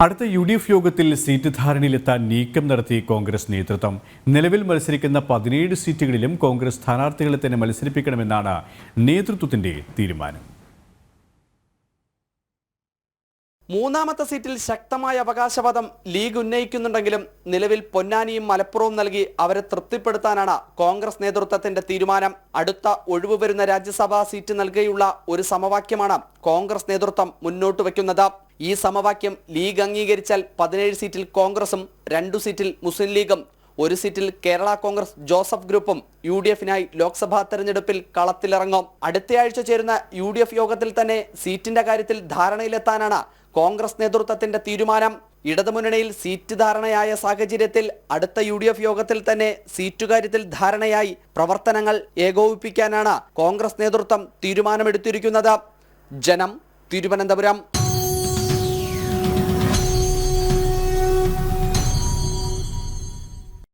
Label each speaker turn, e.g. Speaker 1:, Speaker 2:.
Speaker 1: അടുത്ത U D F യോഗത്തിൽ seat ധാരണയിലെത്താൻ നീക്കം നടത്തി കോൺഗ്രസ് നേതൃത്വം. നിലവിൽ മത്സരിക്കുന്ന പതിനേഴ് സീറ്റുകളിലും കോൺഗ്രസ് സ്ഥാനാർത്ഥികളെ തന്നെ മത്സരിപ്പിക്കണമെന്നാണ് നേതൃത്വത്തിന്റെ തീരുമാനം.
Speaker 2: മൂന്നാമത്തെ സീറ്റിൽ ശക്തമായ അവകാശവാദം ലീഗ് ഉന്നയിക്കുന്നുണ്ടെങ്കിലും നിലവിൽ പൊന്നാനിയും മലപ്പുറവും നൽകി അവരെ തൃപ്തിപ്പെടുത്താനാണ് കോൺഗ്രസ് നേതൃത്വത്തിന്റെ തീരുമാനം. അടുത്ത ഒഴിവ് വരുന്ന രാജ്യസഭാ സീറ്റ് നൽകിയുള്ള ഒരു സമവാക്യമാണ് കോൺഗ്രസ് നേതൃത്വം മുന്നോട്ട് വയ്ക്കുന്നത്. ഈ സമവാക്യം ലീഗ് അംഗീകരിച്ചാൽ പതിനേഴ് സീറ്റിൽ കോൺഗ്രസും രണ്ടു സീറ്റിൽ മുസ്ലിം ലീഗും ഒരു സീറ്റിൽ കേരള കോൺഗ്രസ് ജോസഫ് ഗ്രൂപ്പും യു ഡി എഫിനായി ലോക്സഭാ തെരഞ്ഞെടുപ്പിൽ കളത്തിലിറങ്ങും. അടുത്തയാഴ്ച ചേരുന്ന യു ഡി എഫ് യോഗത്തിൽ തന്നെ സീറ്റിന്റെ കാര്യത്തിൽ ധാരണയിലെത്താനാണ് കോൺഗ്രസ് നേതൃത്വത്തിന്റെ തീരുമാനം. ഇടതുമുന്നണിയിൽ സീറ്റ് ധാരണയായ സാഹചര്യത്തിൽ അടുത്ത യു ഡി എഫ് യോഗത്തിൽ തന്നെ സീറ്റുകാര്യത്തിൽ ധാരണയായി പ്രവർത്തനങ്ങൾ ഏകോപിപ്പിക്കാനാണ് കോൺഗ്രസ് നേതൃത്വം തീരുമാനമെടുത്തിരിക്കുന്നത്. ജനം തിരുവനന്തപുരം.